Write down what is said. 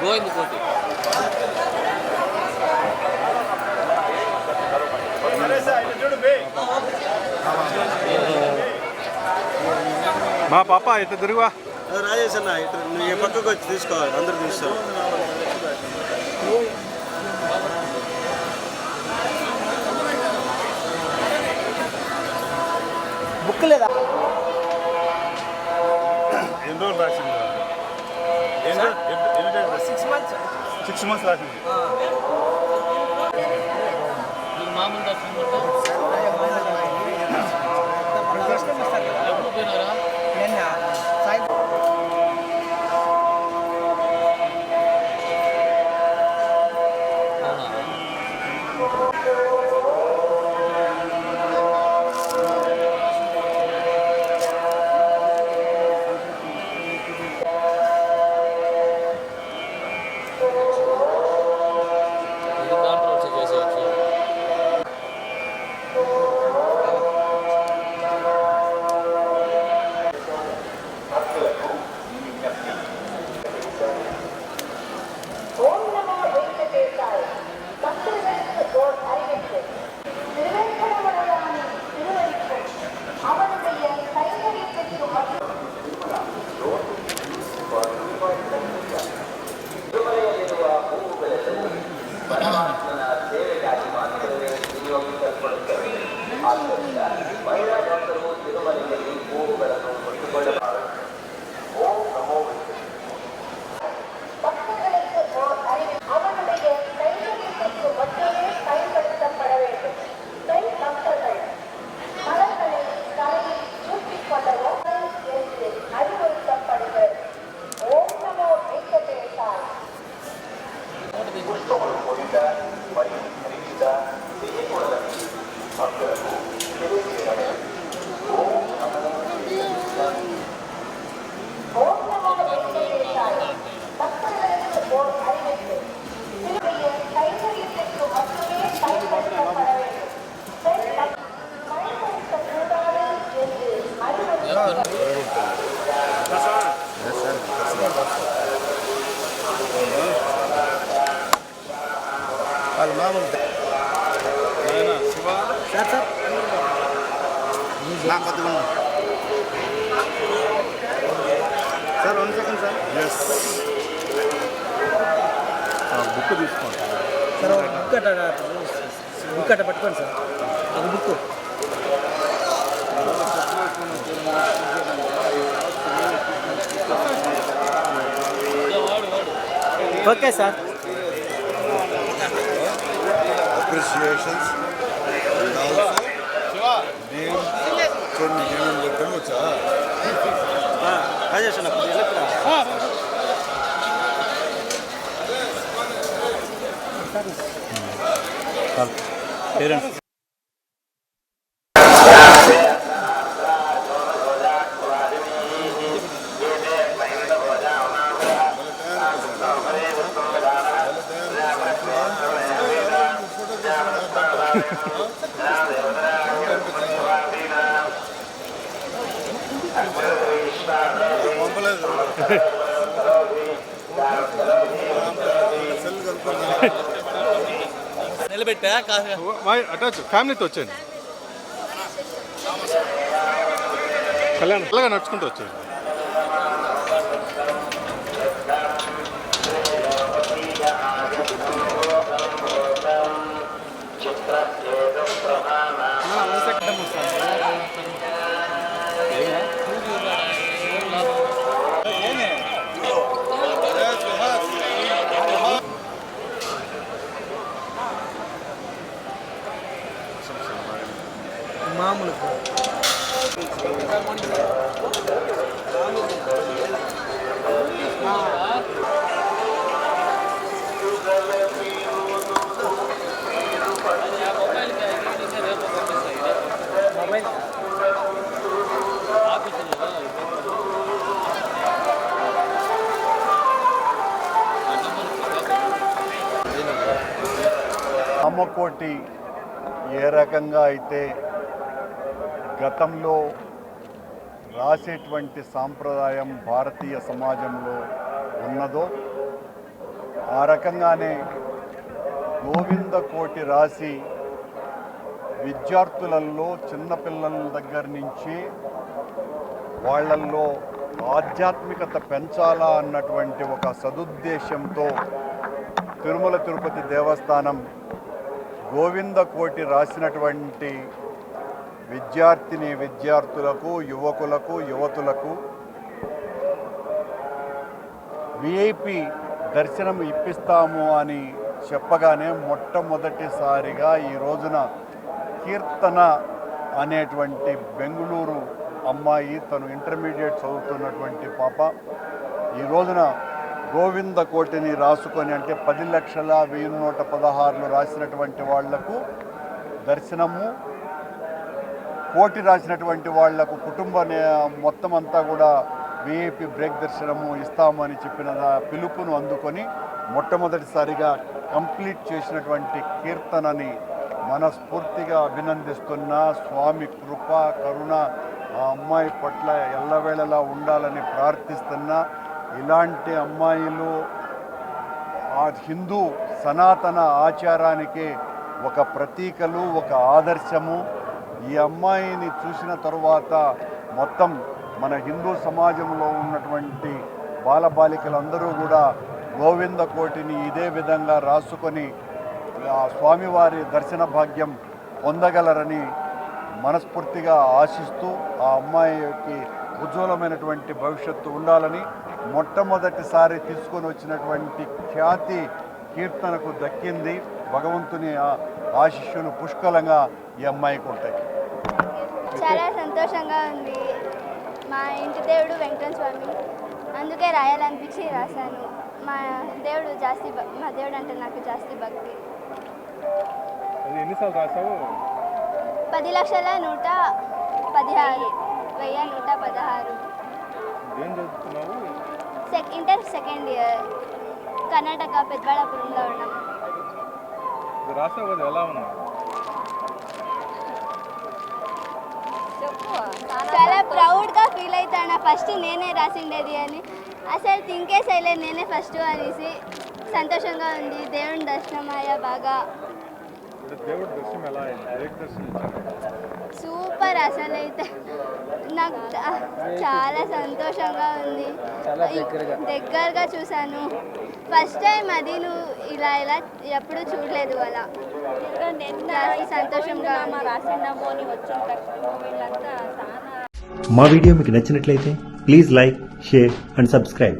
గోవింద్ కోటి. మా పాప ఇటు తిరుగువా రాజేష్ అన్న ఇటు నువ్వు ఈ పక్కకు వచ్చి తీసుకోవాలి అందరూ తీస్తారు బుక్ లేదా? ఎన్ని రోజులు రాసింది సిక్స్ మంత్స్ రాసింది మీకు mi gusto. వాళ్ళు మామూలు sir sir. Sir one second sir yes book తీసుకోండి. సార్ ఒక బుక్ అట్ట బుక్ అట్ట పట్టుకోండి సార్ ఒక book. Okay sir appreciations and also name కొన్ని ఏమేమి చెప్పాను వచ్చా రాజేష్ అన్న కొద్దిగా చెప్పురా. పేరెంట్స్ నిలబెట్టా? అటాచ్ ఫ్యామిలీతో వచ్చాను కళ్యాణ్ అలాగా నడుచుకుంటూ వచ్చాను మామూలు మొబైల్ అమ్మకోటి ఏ రకంగా అయితే గతంలో రాసేటువంటి సాంప్రదాయం భారతీయ సమాజంలో ఉన్నదో ఆ రకంగానే గోవింద కోటి రాసి విద్యార్థులలో చిన్నపిల్లల దగ్గర నుంచి వాళ్ళల్లో ఆధ్యాత్మికత పెంచాలా అన్నటువంటి ఒక సదుద్దేశంతో తిరుమల తిరుపతి దేవస్థానం గోవింద కోటి రాసినటువంటి విద్యార్థిని విద్యార్థులకు యువకులకు యువతులకు విఐపి దర్శనం ఇప్పిస్తాము అని చెప్పగానే మొట్టమొదటిసారిగా ఈ రోజున కీర్తన అనేటువంటి బెంగళూరు అమ్మాయి తను ఇంటర్మీడియట్ చదువుతున్నటువంటి పాప. ఈ రోజున గోవింద కోటిని రాసుకొని అంటే పది లక్షల వెయ్యి నూట పదహారులు రాసినటువంటి వాళ్ళకు దర్శనము కోటి రాసినటువంటి వాళ్ళకు కుటుంబ మొత్తం అంతా కూడా విఐపి బ్రేక్ దర్శనము ఇస్తామని చెప్పిన దా- పిలుపును అందుకొని మొట్టమొదటిసారిగా కంప్లీట్ చేసినటువంటి కీర్తనని మనస్ఫూర్తిగా అభినందిస్తున్న స్వామి కృప కరుణ ఆ అమ్మాయి పట్ల ఎల్లవేళలా ఉండాలని ప్రార్థిస్తున్న. ఇలాంటి అమ్మాయిలు ఆ హిందూ సనాతన ఆచారానికి ఒక ప్రతీకలు ఒక ఆదర్శము. ఈ అమ్మాయిని చూసిన తరువాత మొత్తం మన హిందూ సమాజంలో ఉన్నటువంటి బాలబాలికలందరూ కూడా గోవింద కోటిని ఇదే విధంగా రాసుకొని ఆ స్వామివారి దర్శన భాగ్యం పొందగలరని మనస్ఫూర్తిగా ఆశిస్తూ ఆ అమ్మాయికి ఉజ్వలమైనటువంటి భవిష్యత్తు ఉండాలని మొట్టమొదటిసారి తీసుకొని వచ్చినటువంటి ఖ్యాతి కీర్తనకు దక్కింది భగవంతుని ఆ ఆశిష్యులు పుష్కలంగా ఈ అమ్మాయికి ఉంటాయి చాలా సంతోషంగా ఉంది. మా ఇంటి దేవుడు వెంకటరమణ స్వామి. అందుకే రాయాలనిపించి రాశాను. మా దేవుడు జాస్తి మా దేవుడు అంటే నాకు జాస్తి భక్తి. అది ఎన్నిసార్లు రాసావు? పది లక్షల నూట పదిహారు. వెయ్యి నూట పదహారు. సెక్ ఇంటర్ సెకండ్ ఇయర్. కర్ణాటక పెద్దబళ్ళాపురంలో ఉన్నాం. రాసావు ఎలా ఉన్నావు చాలా ప్రౌడ్గా ఫీల్ అవుతాను? ఫస్ట్ నేనే రాసిండేది అని. అసలు థింకే సైలెంట్ నేనే ఫస్ట్ అనేసి సంతోషంగా ఉంది. దేవుని దర్శనం అయ్యా బాగా. సూపర్ అసలు అయితే. నాకు చాలా సంతోషంగా ఉంది. దగ్గరగా. చూశాను. ఫస్ట్ టైం అది నువ్వు ఇలా ఇలా ఎప్పుడు చూడలేదు అలా సంతోషంగా. రాసిందాము అని వీళ్ళంతా మా వీడియో మీకు నచ్చినట్లయితే please like share and subscribe